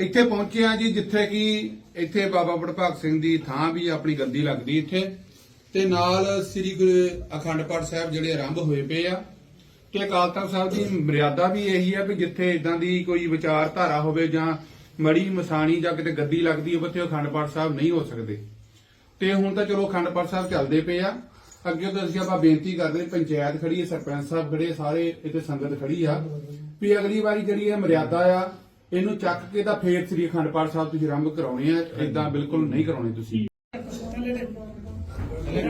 ਇੱਥੇ ਪਹੁੰਚੇ ਆ ਜੀ, ਜਿੱਥੇ ਕਿ ਇੱਥੇ ਬਾਬਾ ਵਡਭਾਗ ਸਿੰਘ ਦੀ ਥਾਂ ਵੀ ਆਪਣੀ ਗੱਦੀ ਲੱਗਦੀ ਇੱਥੇ। ਤੇ ਨਾਲ ਸ੍ਰੀ ਗੁਰੂ ਅਖੰਡ ਪਾਠ ਸਾਹਿਬ ਜਿਹੜੇ ਆਰੰਭ ਹੋਏ ਪਏ ਆ। ਤੇ ਅਕਾਲ ਤਖਤ ਸਾਹਿਬ ਦੀ ਮਰਿਆਦਾ ਵੀ ਇਹੀ ਆ ਵੀ ਜਿੱਥੇ ਇਦਾਂ ਦੀ ਕੋਈ ਵਿਚਾਰਧਾਰਾ ਹੋਵੇ ਜਾਂ ਮੜੀ ਮਸਾਣੀ ਜਾਂ ਕਿਤੇ ਗੱਦੀ ਲੱਗਦੀ ਹੋਵੇ ਤੇ ਅਖੰਡ ਪਾਠ ਸਾਹਿਬ ਨਹੀਂ ਹੋ ਸਕਦੇ। ਤੇ ਹੁਣ ਤਾਂ ਚਲੋ ਅਖੰਡ ਪਾਠ ਸਾਹਿਬ ਚੱਲਦੇ ਪਏ ਆ। ਅੱਗੇ ਤੋਂ ਅਸੀਂ ਆਪਾਂ ਬੇਨਤੀ ਕਰਦੇ, ਪੰਚਾਇਤ ਖੜੀ ਹੈ, ਸਰਪੰਚ ਸਾਹਿਬ ਖੜੇ ਸਾਰੇ ਇੱਥੇ ਸੰਗਤ ਖੜੀ ਆ। ਵੀ ਅਗਲੀ ਵਾਰੀ ਜਿਹੜੀ ਇਹ ਮਰਿਆਦਾ ਆ ਇਹਨੂੰ ਚੱਕ ਕੇ ਤਾਂ ਫੇਰ ਸ੍ਰੀ ਅਖੰਡ ਪਾਠ ਸਾਹਿਬ ਤੁਸੀਂ ਆਰੰਭ ਕਰਾਉਣੇ ਆ ਇਦਾਂ ਬਿਲਕੁਲ ਨਹੀਂ ਕਰਾਉਣੇ ਤੁਸੀਂ। ਲੈਟ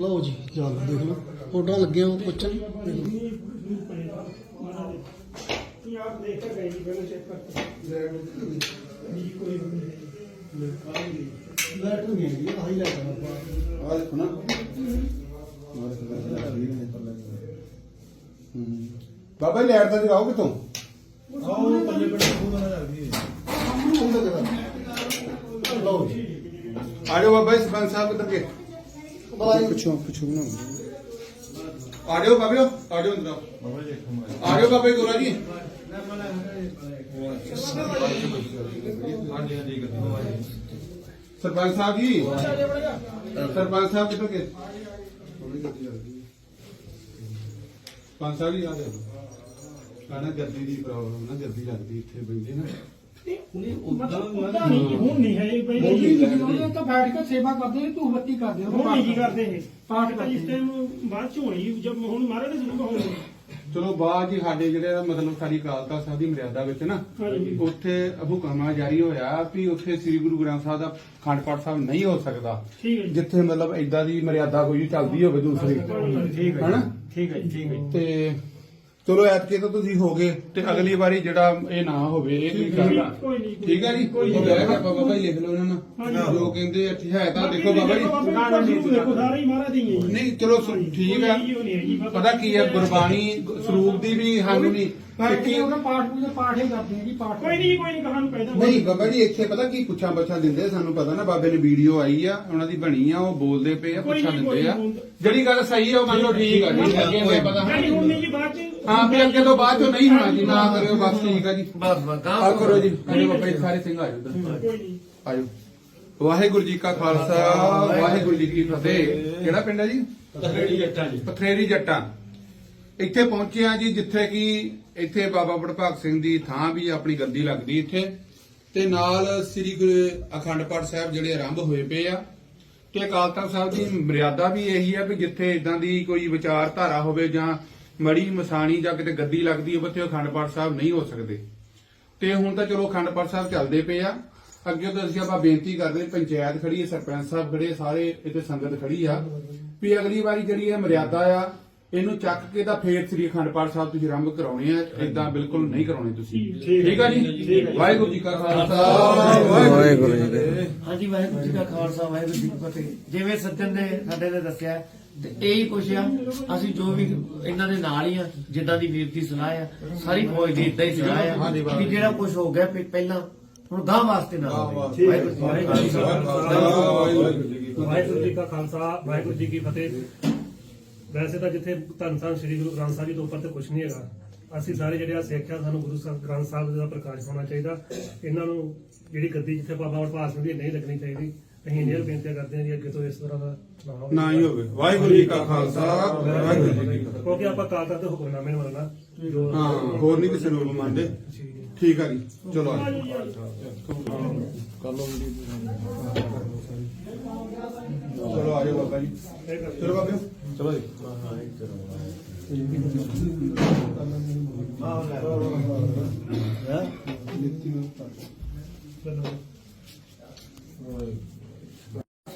ਲਓ ਜੀ ਜਾਲ ਦੇਖ ਲਓ। ਫੋਟੋਆਂ ਲੱਗੀਆਂ ਉਹ ਪੁੱਛਣ। ਆਪ ਦੇਖ ਕੇ ਗਏ ਜੀ ਪਹਿਲਾਂ ਚੈੱਕ ਕਰਕੇ ਜੀ ਕੋਈ ਨਹੀਂ ਲਾਈਟ ਨਹੀਂ ਗਈ ਆਹੀ ਲਾਈਟ ਆ ਆ ਦੇਖੋ ਨਾ ਲੈਟ ਦਾ ਜਗਾਓ ਕਿਤੋਂ? ਆਓ ਪੱਲੇ ਪੱਲੇ। ਆ ਜਾਓ ਬਾਬਾ ਜੀ ਸਰਪੰਚ ਸਾਹਿਬ ਕਿੱਧਰ ਗਏ ਬਲਾਈ ਪੁੱਛੋ ਪੁੱਛੋ ਨਾ। ਆ ਜਾਓ ਬਾਬਿਓ ਆ ਜਾਓ ਅੰਦਰ ਆ ਜਾਓ ਬਾਬੇ ਗੋਰਾ ਜੀ। ਸਰਪੰਚ ਸਾਹਿਬ ਜੀ। ਸਰਪੰਚ ਸਾਹਿਬ ਕਿੱਧਰ ਗਏ ਸਰਪੰਚ ਸਾਹਿਬ ਜੀ ਆ ਜਾਓ। ਕਾਣਾ ਗੱਦੀ ਦੀ ਪ੍ਰੋਬਲਮ ਨਾ ਗੱਦੀ ਲੱਗਦੀ ਇੱਥੇ ਬੰਦੇ ਨਾ। ਹੁਣ ਨਹੀਂ ਹੈ ਇਹ ਬੋਲੀ ਪਹਿਲੇ ਨਹੀਂ ਉਹਨੇ ਤਾਂ ਬੈਠ ਕੇ ਸੇਵਾ ਕਰਦੇ ਨੇ ਧੂਫ ਬੱਤੀ ਕਰਦੇ ਹੁਣ ਨਹੀਂ ਕੀ ਕਰਦੇ ਇਹ? ਪਾਠ ਤਾਂ ਕਰਦੇ ਇਸ ਟਾਈਮ ਬਾਅਦ ਚ ਹੋਣੀ ਜਦ ਹੁਣ ਮਾਰੇ ਤੇ ਜ਼ਰੂਰ ਹੋਣੀ ਚਲੋ ਬਾਅਦ ਜੀ ਸਾਡੇ ਜਿਹੜੇ ਮਤਲਬ ਸਾਡੀ ਅਕਾਲ ਤਖਤ ਸਾਹਿਬ ਦੀ ਮਰਿਆਦਾ ਵਿੱਚ ਨਾ। ਉੱਥੇ ਹੁਕਮਾ ਜਾਰੀ ਹੋਇਆ ਵੀ ਉੱਥੇ ਸ੍ਰੀ ਗੁਰੂ ਗ੍ਰੰਥ ਸਾਹਿਬ ਦਾ ਖੰਡ ਪਾਠ ਸਾਹਿਬ ਨਹੀਂ ਹੋ ਸਕਦਾ। ਜਿੱਥੇ ਮਤਲਬ ਏਦਾਂ ਦੀ ਮਰਿਆਦਾ ਕੋਈ ਚੱਲਦੀ ਹੋਵੇ ਦੂਸਰੀ। ਠੀਕ ਹਨਾ? ਠੀਕ ਹੈ ਜੀ ਠੀਕ ਹੈ ਤੇ ਚਲੋ ਐਤਕੇ ਤਾਂ ਤੁਸੀਂ ਹੋ ਗਏ ਤੇ ਅਗਲੀ ਵਾਰੀ ਜਿਹੜਾ ਇਹ ਨਾ ਹੋਵੇ ਇਹ ਕੋਈ ਗੱਲ ਆ। ਕੋਈ ਨਹੀਂ ਠੀਕ ਹੈ ਜੀ? ਕੋਈ ਬਾਬਾ ਜੀ ਲਿਖ ਲਓ ਇਹਨਾਂ ਨੂੰ। ਹਾਂਜੀ। ਜੋ ਕਹਿੰਦੇ ਆ ਹੈ ਤਾਂ ਦੇਖੋ ਬਾਬਾ ਜੀ। ਨਾ ਨਾ ਦੇਖੋ ਸਾਰੇ ਹੀ ਮਹਾਰਾਜ ਦੀ ਹੀ ਹੈ ਨਹੀਂ ਚਲੋ ਠੀਕ ਹੈ ਪਤਾ ਕੀ ਹੈ। ਗੁਰਬਾਣੀ ਸਰੂਪ ਦੀ ਵੀ ਸਾਨੂੰ ਨਹੀਂ। ਕੀ ਉਹਨਾਂ ਪਾਠ ਪੂਜਾ ਪਾਠ ਹੀ ਕਰਦੇ ਨੇ ਜੀ ਪਾਠ ਕੋਈ ਨਹੀਂ ਕੋਈ ਨਹੀਂ ਕਹਾਣੀ ਪੈਦਾ ਨਹੀਂ ਬਾਬਾ ਜੀ ਇੱਥੇ ਪਤਾ ਕੀ ਪੁੱਛਾਂ ਬੱਛਾਂ ਦਿੰਦੇ ਸਾਨੂੰ ਪਤਾ ਨਾ ਬਾਬੇ ਨੇ ਵੀਡੀਓ ਆਈ ਆ ਉਹਨਾਂ ਦੀ ਬਣੀ ਆ ਉਹ ਬੋਲਦੇ ਪਏ ਆ ਪੁੱਛਾਂ ਦਿੰਦੇ ਆ। ਜਿਹੜੀ ਗੱਲ ਸਹੀ ਆ ਉਹ ਮੰਨ ਲਓ ਠੀਕ ਆ ਜੀ ਅੱਗੇ ਨਹੀਂ ਪਤਾ ਨਹੀਂ ਹੁਣ ਨਹੀਂ ਜੀ ਬਾਅਦ ਚ ਹਾਂ ਵੀ ਅੱਗੇ ਤੋਂ ਬਾਅਦ ਚੋਂ ਨਹੀਂ ਹੋਣਾ ਜੀ ਨਾ ਕਰਿਓ ਬਸ ਠੀਕ ਆ ਜੀ। ਬਸ ਬਸ ਆ ਕਰੋ ਜੀ ਮੇਰੇ ਬਾਬਾ ਜੀ ਸਾਰੇ ਸਿੰਘ ਆ ਜਾਓ ਆਜੋ ਵਾਹਿਗੁਰੂ ਜੀ ਕਾ ਖਾਲਸਾ ਵਾਹਿਗੁਰੂ ਜੀ ਕੀ ਫਤਿਹ। ਕਿਹੜਾ ਪਿੰਡ ਹੈ ਜੀ? ਤਖੜੀ ਜੱਟਾਂ ਜੀ। ਪਥਰੇਰੀ ਜੱਟਾਂ। ਇੱਥੇ ਪਹੁੰਚੇ ਆ ਜੀ ਜਿੱਥੇ ਕਿ ਇੱਥੇ ਬਾਬਾ ਵਡਭਾਗ ਸਿੰਘ ਦੀ ਥਾਂ ਵੀ ਆਪਣੀ ਗੱਦੀ ਲੱਗਦੀ ਇੱਥੇ। ਤੇ ਨਾਲ ਸ੍ਰੀ ਗੁਰੂ ਅਖੰਡ ਪਾਠ ਸਾਹਿਬ ਜਿਹੜੇ ਆਰੰਭ ਹੋਏ ਪਏ ਆ। ਤੇ ਅਕਾਲ ਤਖਤ ਸਾਹਿਬ ਦੀ ਮਰਿਆਦਾ ਵੀ ਇਹੀ ਆ ਕਿ ਜਿੱਥੇ ਇਦਾਂ ਦੀ ਕੋਈ ਵਿਚਾਰਧਾਰਾ ਹੋਵੇ ਜਾਂ ਮੜੀ ਮਸਾਣੀ ਜਾਂ ਕਿਤੇ ਗੱਦੀ ਲੱਗਦੀ ਹੋਵੇ ਤੇ ਅਖੰਡ ਪਾਠ ਸਾਹਿਬ ਨਹੀਂ ਹੋ ਸਕਦੇ। ਤੇ ਹੁਣ ਤਾਂ ਚਲੋ ਅਖੰਡ ਪਾਠ ਸਾਹਿਬ ਚੱਲਦੇ ਪਏ ਆ। ਅੱਗੇ ਤੋਂ ਅਸੀਂ ਆਪਾਂ ਬੇਨਤੀ ਕਰਦੇ ਪੰਚਾਇਤ ਖੜੀ ਹੈ, ਸਰਪੰਚ ਸਾਹਿਬ ਖੜੇ ਸਾਰੇ ਇੱਥੇ ਸੰਗਤ ਖੜੀ ਆ। ਵੀ ਅਗਲੀ ਵਾਰੀ ਜਿਹੜੀ ਇਹ ਮਰਿਆਦਾ ਆ, ਇਹਨੂੰ ਚੱਕ ਕੇ ਤਾਂ ਫੇਰ ਸ੍ਰੀ ਅਖੰਡ ਪਾਠ ਸਾਹਿਬ ਤੁਸੀਂ ਆਰੰਭ ਕਰਾਉਣੇ ਆ ਇਦਾਂ ਬਿਲਕੁਲ ਨਹੀਂ ਕਰਾਉਣੇ ਤੁਸੀਂ। ਠੀਕ ਆ ਜੀ? ਵਾਹਿਗੁਰੂ ਜੀ ਕਾ ਖਾਲਸਾ, ਵਾਹਿਗੁਰੂ ਜੀ ਹਾਂਜੀ, ਵਾਹਿਗੁਰੂ ਜੀ ਕਾ ਖਾਲਸਾ, ਵਾਹਿਗੁਰੂ ਜੀ ਕੀ ਫਤਿਹ। ਜਿਵੇਂ ਸੱਜਣ ਨੇ ਸਾਡੇ ਨੇ ਦੱਸਿਆ ਤੇ ਇਹੀ ਪੁੱਛਿਆ ਅਸੀਂ ਜੋ ਵੀ ਇਹਨਾਂ ਦੇ ਨਾਲ ਹੀ ਆ ਜਿੱਦਾਂ ਦੀ ਵੀਰ ਦੀ ਸਲਾਹ ਆ ਸਾਰੀ ਫੌਜ ਦੀ ਇਦਾਂ ਹੀ ਸਲਾਹ ਆ ਵੀ ਜਿਹੜਾ ਕੁਝ ਹੋ ਗਿਆ ਪਹਿ- ਪਹਿਲਾਂ ਹੁਣ ਗਾਂ ਵਾਸਤੇ ਨਾ ਹੋਵੇ। ਵਾਹਿਗੁਰੂ ਜੀ ਕਾ ਖਾਲਸਾ। ਵਾਹਿਗੁਰੂ ਜੀ ਕਾ ਕੀ ਫਤਿਹ। ਵੈਸੇ ਤਾਂ ਜਿੱਥੇ ਧੰਨ ਸਾਹਿਬ ਸ੍ਰੀ ਗੁਰੂ ਗ੍ਰੰਥ ਸਾਹਿਬ ਜੀ ਤੋਂ ਉੱਪਰ ਤੇ ਕੁਝ ਨਹੀਂ ਹੈਗਾ ਅਸੀਂ ਸਾਰੇ ਜਿਹੜੇ ਆ ਸਿੱਖ ਆ ਸਾਨੂੰ ਗੁਰੂ ਸਾਹਿਬ ਗ੍ਰੰਥ ਸਾਹਿਬ ਦਾ ਪ੍ਰਕਾਸ਼ ਹੋਣਾ ਚਾਹੀਦਾ। ਇਹਨਾਂ ਨੂੰ ਜਿਹੜੀ ਗੱਦੀ ਜਿੱਥੇ ਬਾਬਾ ਵਡਭਾਗ ਸਿੰਘ ਦੀ ਨਹੀਂ ਲੱਗਣੀ ਚਾਹੀਦੀ ਅਸੀਂ ਇੰਨੀਆਂ ਬੇਨਤੀਆਂ ਕਰਦੇ ਹਾਂ ਜੀ ਅੱਗੇ ਤੋਂ ਇਸ ਤਰ੍ਹਾਂ ਦਾ ਨਾ ਹੋਵੇ ਨਾ ਹੀ ਹੋਵੇ। ਵਾਹਿਗੁਰੂ ਜੀ ਕਾ ਖਾਲਸਾ ਵਾਹਿਗੁਰੂ ਜੀ ਕੀ ਫਤਿਹ। ਕਿਉਂਕਿ ਆਪਾਂ ਕਾਲ ਤੱਕ ਹੁਕਮਨਾਮੇ ਨੂੰ ਮੰਨਣਾ ਜੋ ਹਾਂ ਹੋਰ ਨਹੀਂ ਕਿਸੇ ਨੂੰ ਮੰਨਦੇ। ਠੀਕ ਆ ਜੀ ਚਲੋ ਆ ਜਾਓ। ਚਲੋ ਆ ਜਾਓ ਬਾਬਾ ਜੀ। ਚਲੋ ਬਾਬੇ। ਚਲੋ ਜੀ।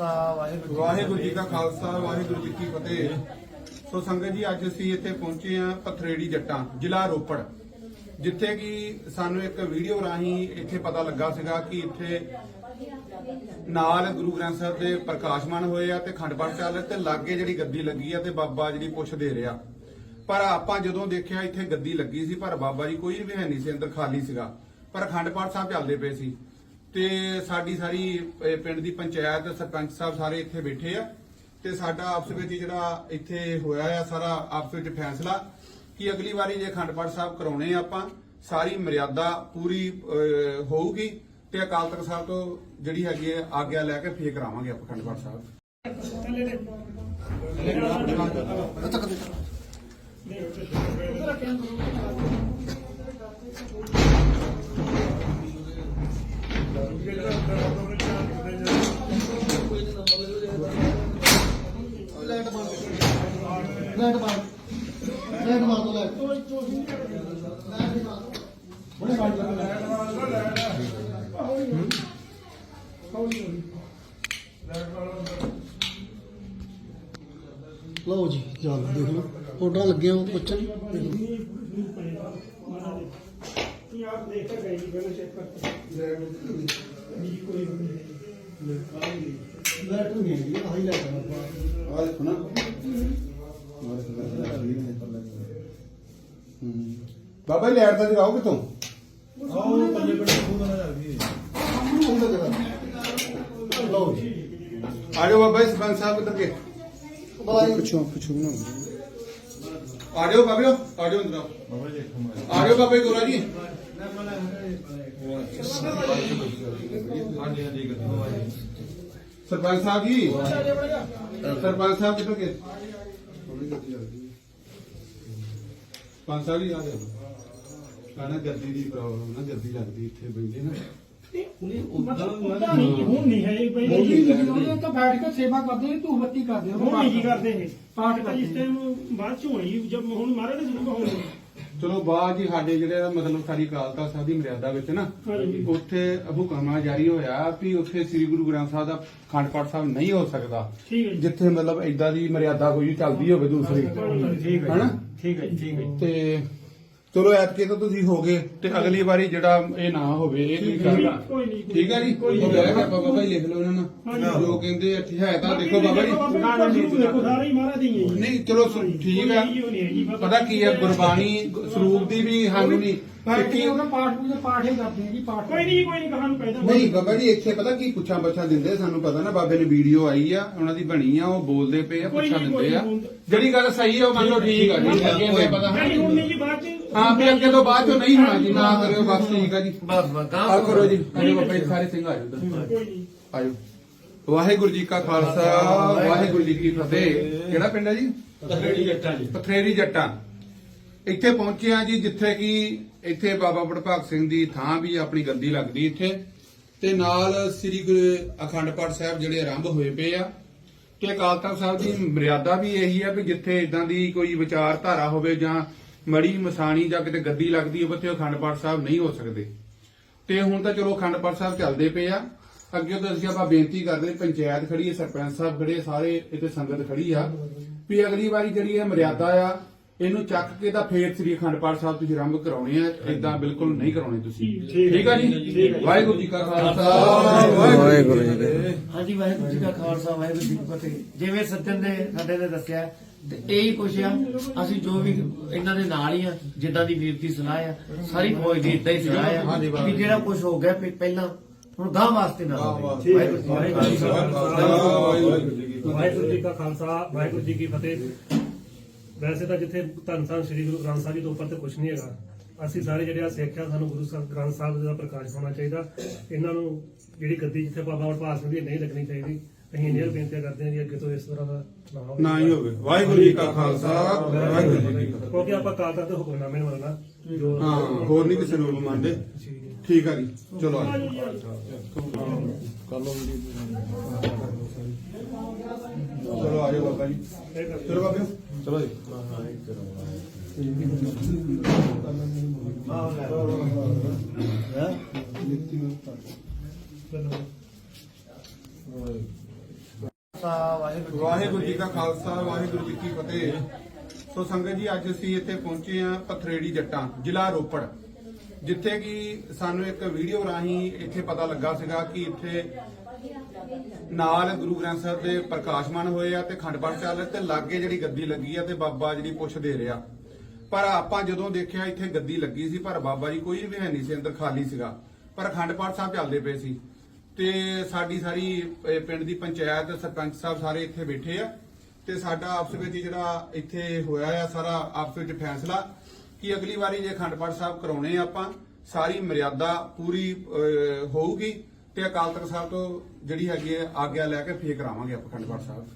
ਵਾਹਿਗੁਰੂ ਵਾਹਿਗੁਰੂ ਜੀ ਕਾ ਖਾਲਸਾ ਵਾਹਿਗੁਰੂ ਜੀ ਕੀ ਫਤਿਹ। ਸੋ ਸੰਗਤ ਜੀ ਅੱਜ ਅਸੀਂ ਇੱਥੇ ਪਹੁੰਚੇ ਆ ਪਥਰੇੜੀ ਜੱਟਾਂ ਜ਼ਿਲ੍ਹਾ ਰੋਪੜ ਜਿੱਥੇ ਕਿ ਸਾਨੂੰ ਇੱਕ ਵੀਡੀਓ ਰਾਹੀਂ ਇੱਥੇ ਪਤਾ ਲੱਗਾ ਸੀਗਾ ਕਿ ਇੱਥੇ ਨਾਲ ਗੁਰੂ ਗ੍ਰੰਥ ਸਾਹਿਬ ਦੇ ਪ੍ਰਕਾਸ਼ਮਾਨ ਹੋਏ ਆ ਤੇ ਖੰਡ ਪਾਠ ਚੱਲ ਰਿਹਾ ਤੇ ਲਾਗੇ ਜਿਹੜੀ ਗੱਦੀ ਲੱਗੀ ਆ ਤੇ ਬਾਬਾ ਜਿਹੜੀ ਪੁੱਛ ਦੇ ਰਿਹਾ। ਪਰ ਆਪਾਂ ਜਦੋਂ ਦੇਖਿਆ ਇੱਥੇ ਗੱਦੀ ਲੱਗੀ ਸੀ ਪਰ ਬਾਬਾ ਜੀ ਕੋਈ ਵੀ ਹੈ ਨਹੀਂ ਸੀ ਅੰਦਰ ਖਾਲੀ ਸੀਗਾ। ਪਰ ਅਖੰਡ ਪਾਠ ਸਾਹਿਬ ਚੱਲਦੇ ਪਏ ਸੀ। ਤੇ ਸਾਡੀ ਸਾਰੀ ਅਹ, ਪਿੰਡ ਦੀ ਪੰਚਾਇਤ ਸਰਪੰਚ ਸਾਹਿਬ ਸਾਰੇ ਇੱਥੇ ਬੈਠੇ ਆ। ਤੇ ਸਾਡਾ ਆਪਸ ਵਿੱਚ ਜਿਹੜਾ ਇੱਥੇ ਹੋਇਆ ਆ ਸਾਰਾ ਆਪਸ ਵਿੱਚ ਫੈਸਲਾ ਕਿ ਅਗਲੀ ਵਾਰੀ ਜੇ ਅਖੰਡ ਪਾਠ ਸਾਹਿਬ ਕਰਾਉਣੇ ਆ ਆਪਾਂ ਸਾਰੀ ਮਰਿਆਦਾ ਪੂਰੀ ਅਹ, ਹੋਊਗੀ ਤੇ ਅਕਾਲ ਤਖਤ ਸਾਹਿਬ ਤੋਂ ਜਿਹੜੀ ਹੈਗੀ ਹੈ ਆਗਿਆ ਲੈ ਕੇ ਫੇਰ ਕਰਾਵਾਂਗੇ ਆਪਾਂ ਅਖੰਡ ਪਾਠ ਸਾਹਿਬ। ਲਓ ਜੀ ਚੱਲ ਦੇਖ ਲਓ ਫੋਟੋਆਂ ਲੱਗੀਆਂ ਬੱਚਨ ਆਪ ਦੇਖ ਕੇ ਗਏ ਜੀ ਪਹਿਲੇ ਚੈੱਕ ਕਰਤੇ ਲਾਈਟ ਨਹੀਂ ਆਹੀ ਲਾਈਟ ਹੈ ਆ ਦੇਖੋ ਨਾ ਬਾਬਾ ਲੈਟ ਦਾ ਜਗਾਓ ਕਿਤੋਂ? ਜਾਓ ਬਾਬਾ ਜੀ ਸਰਪੰਚ ਸਾਹਿਬ ਕਿੱਧਰ ਗਏ? ਬਾਈ ਪਿੱਛੋਂ ਪਿੱਛੋਂ ਨਾ ਆ ਜਾਓ ਬਾਬਿਓ ਆ ਜਾਓ ਅੰਦਰ ਆ ਜਾਓ ਬਾਬੇ ਗੋਰਾ ਜੀ। ਸਰਪੰਚ ਸਾਹਿਬ ਜੀ। ਸਰਪੰਚ ਸਾਹਿਬ ਕਿੱਧਰ ਗਏ? ਸਰਪੰਚ ਸਾਹਿਬ ਜੀ ਆ ਜਾਓ। ਕਾਣਾ ਗੱਦੀ ਦੀ ਪ੍ਰੋਬਲਮ ਨਾ ਗੱਦੀ ਲੱਗਦੀ ਇੱਥੇ ਬੈਠੇ ਨਾ। ਹੁਣ ਨਹੀਂ ਹੈ ਇਹ ਪਹਿਲੇ ਬੋਲੀ ਨਹੀਂ ਉਹਨੇ ਤਾਂ ਬੈਠ ਕੇ ਸੇਵਾ ਕਰਦੇ ਨੇ ਧੂਫ ਬੱਤੀ ਕਰਦੇ ਹੁਣ ਨਹੀਂ ਕੀ ਕਰਦੇ ਇਹ। ਪਾਠ ਪਾਠ ਕਰਦੇ ਇਸ ਟਾਈਮ ਬਾਅਦ ਚ ਹੋਣੀ ਜਦ ਹੁਣ ਮਾਰੇ ਨੇ ਸ਼ੁਰੂ ਹੋਣੇ। ਚਲੋ ਬਾਅਦ ਜੀ ਸਾਡੇ ਜਿਹੜੇ ਮਤਲਬ ਸਾਡੀ ਅਕਾਲ ਤਖਤ ਸਾਹਿਬ ਦੀ ਮਰਿਆਦਾ ਵਿੱਚ ਨਾ। ਉੱਥੇ ਹੁਕਮਾ ਜਾਰੀ ਹੋਇਆ ਵੀ ਉੱਥੇ ਸ੍ਰੀ ਗੁਰੂ ਗ੍ਰੰਥ ਸਾਹਿਬ ਦਾ ਖੰਡ ਪਾਠ ਸਾਹਿਬ ਨਹੀਂ ਹੋ ਸਕਦਾ। ਜਿੱਥੇ ਮਤਲਬ ਏਦਾਂ ਦੀ ਮਰਿਆਦਾ ਕੋਈ ਚੱਲਦੀ ਹੋਵੇ ਦੂਸਰੀ। ਠੀਕ ਹਨਾ? ਠੀਕ ਹੈ ਠੀਕ ਹੈ। ਤੇ ਚਲੋ ਐਤਕੇ ਤਾਂ ਤੁਸੀਂ ਹੋ ਗਏ ਤੇ ਅਗਲੀ ਵਾਰੀ ਜਿਹੜਾ ਇਹ ਨਾ ਹੋਵੇ ਇਹ ਨਹੀਂ ਕਰਦਾ ਕੋਈ ਨਹੀਂ ਕੋਈ ਠੀਕ ਹੈ ਜੀ? ਕੋਈ ਉਹ ਬਹਿ ਕੇ ਬਾਬਾ ਜੀ ਲਿਖ ਲਓ ਇਹਨਾਂ ਨਾਲ ਜੋ ਕਹਿੰਦੇ ਆ ਠੀਕ ਹੈ ਤਾਂ ਦੇਖੋ ਬਾਬਾ ਜੀ। ਦੇਖੋ ਸਾਰੇ ਹੀ ਮਹਾਰਾਜ ਦੀ ਹੈ ਜੀ। ਨਹੀਂ ਚਲੋ ਠੀਕ ਹੈ। ਪਤਾ ਕੀ ਹੈ ਗੁਰਬਾਣੀ ਸਰੂਪ ਦੀ ਵੀ ਸਾਨੂੰ ਨਹੀਂ ਬੈਠ ਤੇ ਕੇ ਕੀ ਉਹਨਾਂ ਪਾਠ ਪੂਜਾ ਪਾਠ ਹੀ ਕਰਦੇ ਆ ਜੀ ਪਾਠ ਕੋਈ ਨਹੀਂ ਕੋਈ ਨਹੀਂ ਕਹਾਣੀ ਪੈਦਾ ਨਹੀਂ ਬਾਬਾ ਜੀ ਇੱਥੇ ਪਤਾ ਕੀ ਪੁੱਛਾਂ ਬੱਛਾਂ ਦਿੰਦੇ ਸਾਨੂੰ ਪਤਾ ਨਾ ਬਾਬੇ ਨੇ ਵੀਡੀਓ ਆਈ ਆ ਉਹਨਾਂ ਦੀ ਬਣੀ ਆ ਉਹ ਬੋਲਦੇ ਪਏ ਆ ਕੋਈ ਪੁੱਛਾਂ ਨਹੀਂ, ਦਿੰਦੇ ਆ। ਕੋਈ ਨਹੀਂ। ਜਿਹੜੀ ਗੱਲ ਸਹੀ ਆ ਉਹ ਮੰਨ ਲਓ ਠੀਕ ਆ ਜੀ ਅੱਗੇ ਹੋਏ ਪਤਾ ਨਹੀਂ ਹੁਣ ਨਹੀਂ ਜੀ ਬਾਅਦ ਚ ਹਾਂ ਵੀ ਅੱਗੇ ਤੋਂ ਬਾਅਦ ਚੋਂ ਨਹੀਂ ਹੋਣਾ ਜੀ ਨਾ ਕਰਿਓ ਬਸ ਠੀਕ ਆ ਜੀ। ਬਸ ਬਸ ਗਾਂਹ ਆ ਕਰੋ। ਜੀ। ਆਜੋ ਬਾਬਾ ਜੀ ਸਾਰੇ ਸਿੰਘ ਆਜੋ ਇੱਧਰ। ਕੋਈ ਨਹੀਂ ਆਜੋ ਵਾਹਿਗੁਰੂ ਜੀ ਕਾ ਖਾਲਸਾ ਵਾਹਿਗੁਰੂ ਜੀ ਕੀ ਫਤਿਹ। ਕਿਹੜਾ ਪਿੰਡ ਹੈ ਜੀ? ਪਥਰੇੜੀ ਜੱਟਾਂ ਜੀ। ਪਥਰੇੜੀ ਜੱਟਾਂ। ਇੱਥੇ ਪਹੁੰਚੇ ਆ ਜੀ ਜਿੱਥੇ ਕਿ ਇੱਥੇ ਬਾਬਾ ਵਡਭਾਗ ਸਿੰਘ ਦੀ ਥਾਂ ਵੀ ਆਪਣੀ ਗੱਦੀ ਲੱਗਦੀ ਇੱਥੇ। ਤੇ ਨਾਲ ਸ੍ਰੀ ਗੁਰੂ ਅਖੰਡ ਪਾਠ ਸਾਹਿਬ ਜਿਹੜੇ ਆਰੰਭ ਹੋਏ ਪਏ ਆ। ਤੇ ਅਕਾਲ ਤਖਤ ਸਾਹਿਬ ਦੀ ਮਰਿਆਦਾ ਵੀ ਇਹੀ ਆ ਵੀ ਜਿੱਥੇ ਇਦਾਂ ਦੀ ਕੋਈ ਵਿਚਾਰਧਾਰਾ ਹੋਵੇ ਜਾਂ ਮੜੀ ਮਸਾਣੀ ਜਾਂ ਕਿਤੇ ਗੱਦੀ ਲੱਗਦੀ ਹੋਵੇ ਤੇ ਅਖੰਡ ਪਾਠ ਸਾਹਿਬ ਨਹੀਂ ਹੋ ਸਕਦੇ। ਤੇ ਹੁਣ ਤਾਂ ਚਲੋ ਅਖੰਡ ਪਾਠ ਸਾਹਿਬ ਚੱਲਦੇ ਪਏ ਆ। ਅੱਗੇ ਤੋਂ ਅਸੀਂ ਆਪਾਂ ਬੇਨਤੀ ਕਰਦੇ, ਪੰਚਾਇਤ ਖੜੀ ਹੈ, ਸਰਪੰਚ ਸਾਹਿਬ ਖੜੇ ਸਾਰੇ ਇੱਥੇ ਸੰਗਤ ਖੜੀ ਆ। ਵੀ ਅਗਲੀ ਵਾਰੀ ਜਿਹੜੀ ਇਹ ਮਰਿਆਦਾ ਆ ਇਹਨੂੰ ਚੱਕ ਕੇ ਤਾਂ ਫੇਰ ਸ੍ਰੀ ਅਖੰਡ ਪਾਠ ਸਾਹਿਬ ਤੁਸੀਂ ਆਰੰਭ ਕਰਾਉਣੇ ਆ ਇਦਾਂ ਬਿਲਕੁਲ ਨਹੀਂ ਕਰਾਉਣੇ ਤੁਸੀਂ। ਠੀਕ ਆ ਜੀ? ਵਾਹਿਗੁਰੂ ਜੀ ਕਾ ਖਾਲਸਾ। ਵਾਹਿਗੁਰੂ ਜੀ ਕੀ ਫਤਿਹ ਹਾਂਜੀ ਵਾਹਿਗੁਰੂ ਜੀ ਕਾ ਖਾਲਸਾ ਵਾਹਿਗੁਰੂ ਜੀ ਕੀ ਫਤਿਹ। ਜਿਵੇਂ ਸੱਜਣ ਨੇ ਸਾਡੇ ਨੇ ਦੱਸਿਆ ਤੇ ਇਹੀ ਕੁਛ ਆ। ਅਸੀਂ ਜੋ ਵੀ ਇਹਨਾਂ ਦੇ ਨਾਲ ਹੀ ਆ ਜਿੱਦਾਂ ਦੀ ਵੀਰ ਦੀ ਸਲਾਹ ਆ ਸਾਰੀ ਫੌਜ ਦੀ ਇਦਾਂ ਹੀ ਸਲਾਹ ਆ ਕਿ ਜਿਹੜਾ ਕੁਝ ਹੋ ਗਿਆ ਪਹਿ- ਪਹਿਲਾਂ ਹੁਣ ਗਾਂ ਵਾਸਤੇ ਨਾ ਹੋਵੇ। ਵਾਹਿਗੁਰੂ ਜੀ ਕਾ ਖਾਲਸਾ। ਵਾਹਿਗੁਰੂ ਜੀ ਕੀ ਫਤਿਹ। ਵੈਸੇ ਤਾਂ ਜਿੱਥੇ ਧੰਨ ਧੰਨ ਸ੍ਰੀ ਗੁਰੂ ਗ੍ਰੰਥ ਸਾਹਿਬ ਜੀ ਤੋਂ ਉੱਪਰ ਤੇ ਕੁਝ ਨਹੀਂ ਹੈਗਾ ਅਸੀਂ ਸਾਰੇ ਜਿਹੜੇ ਆ ਸਿੱਖ ਆ ਸਾਨੂੰ ਗੁਰੂ ਸਾਹਿਬ ਗ੍ਰੰਥ ਸਾਹਿਬ ਦਾ ਪ੍ਰਕਾਸ਼ ਹੋਣਾ ਚਾਹੀਦਾ। ਇਹਨਾਂ ਨੂੰ ਜਿਹੜੀ ਗੱਦੀ ਜਿੱਥੇ ਬਾਬਾ ਵਡਭਾਗ ਸਿੰਘ ਦੀ ਨਹੀਂ ਲੱਗਣੀ ਚਾਹੀਦੀ ਅਸੀਂ ਇੰਨੀਆਂ ਬੇਨਤੀਆਂ ਕਰਦੇ ਹਾਂ ਜੀ ਅੱਗੇ ਤੋਂ ਇਸ ਤਰ੍ਹਾਂ ਦਾ ਨਾ ਹੋਵੇ। ਨਾ ਹੀ ਹੋਵੇ। ਵਾਹਿਗੁਰੂ ਜੀ ਕਾ ਖਾਲਸਾ ਵਾਹਿਗੁਰੂ ਜੀ ਕੀ ਫਤਿਹ। ਕਿਉਂਕਿ ਆਪਾਂ ਕਾਲ ਤੱਕ ਹੁਕਮਨਾਮੇ ਨੂੰ ਮੰਨਣਾ ਹਾਂ ਹੋਰ ਨਹੀਂ ਕਿਸੇ ਨੂੰ ਮੰਨਦੇ। ਠੀਕ ਆ ਜੀ ਚਲੋ ਆ। ਚਲੋ ਆ ਜਾਓ ਬਾਬਾ ਜੀ। ਚਲੋ ਬਾਬਿਓ ਚਲੋ ਜੀ। ਵਾਹਿਗੁਰੂ ਜੀ ਵਾਹਿਗੁਰੂ ਜੀ ਕਾ ਖਾਲਸਾ ਵਾਹਿਗੁਰੂ ਜੀ ਕੀ ਫਤਿਹ। ਸੋ ਸੰਗਤ ਜੀ ਅੱਜ ਅਸੀਂ ਇੱਥੇ ਪਹੁੰਚੇ ਆ ਪਥਰੇੜੀ ਜੱਟਾਂ ਜ਼ਿਲ੍ਹਾ ਰੋਪੜ ਜਿੱਥੇ ਕਿ ਸਾਨੂੰ ਇੱਕ ਵੀਡੀਓ ਰਾਹੀਂ ਇੱਥੇ ਪਤਾ ਲੱਗਾ ਸੀਗਾ ਕਿ ਇੱਥੇ ਨਾਲ ਗੁਰੂ ਗ੍ਰੰਥ ਸਾਹਿਬ ਦੇ ਪ੍ਰਕਾਸ਼ਮਾਨ ਹੋਏ ਆ ਤੇ ਖੰਡ ਪਾਠ ਚੱਲ ਰਿਹਾ ਤੇ ਲਾਗੇ ਜਿਹੜੀ ਗੱਦੀ ਲੱਗੀ ਆ ਤੇ ਬਾਬਾ ਜਿਹੜੀ ਪੁੱਛ ਦੇ ਰਿਹਾ। ਪਰ ਆਪਾਂ ਜਦੋਂ ਦੇਖਿਆ ਇੱਥੇ ਗੱਦੀ ਲੱਗੀ ਸੀ, ਪਰ ਬਾਬਾ ਜੀ ਕੋਈ ਵੀ ਹੈ ਨਹੀਂ ਸੀ, ਅੰਦਰ ਖਾਲੀ ਸੀਗਾ। ਪਰ ਅਖੰਡ ਪਾਠ ਸਾਹਿਬ ਚੱਲਦੇ ਪਏ ਸੀ। ਤੇ ਸਾਡੀ ਸਾਰੀ ਪਿੰਡ ਦੀ ਪੰਚਾਇਤ, ਸਰਪੰਚ ਸਾਹਿਬ ਸਾਰੇ ਇੱਥੇ ਬੈਠੇ ਆ। ਤੇ ਸਾਡਾ ਆਪਸ ਵਿੱਚ ਜਿਹੜਾ ਇੱਥੇ ਹੋਇਆ ਆ ਸਾਰਾ ਆਪਸ ਵਿੱਚ ਫੈਸਲਾ ਕਿ ਅਗਲੀ ਵਾਰੀ ਜੇ ਅਖੰਡ ਪਾਠ ਸਾਹਿਬ ਕਰਾਉਣੇ ਆ ਆਪਾਂ, ਸਾਰੀ ਮਰਿਆਦਾ ਪੂਰੀ ਹੋਊਗੀ। ਤੇ ਅਕਾਲ ਤਖਤ ਸਾਹਿਬ ਤੋਂ ਜਿਹੜੀ ਹੈਗੀ ਹੈ ਆਗਿਆ ਲੈ ਕੇ ਫੇਰ ਕਰਾਵਾਂਗੇ ਆਪਾਂ ਪਾਠ ਸਾਹਿਬ।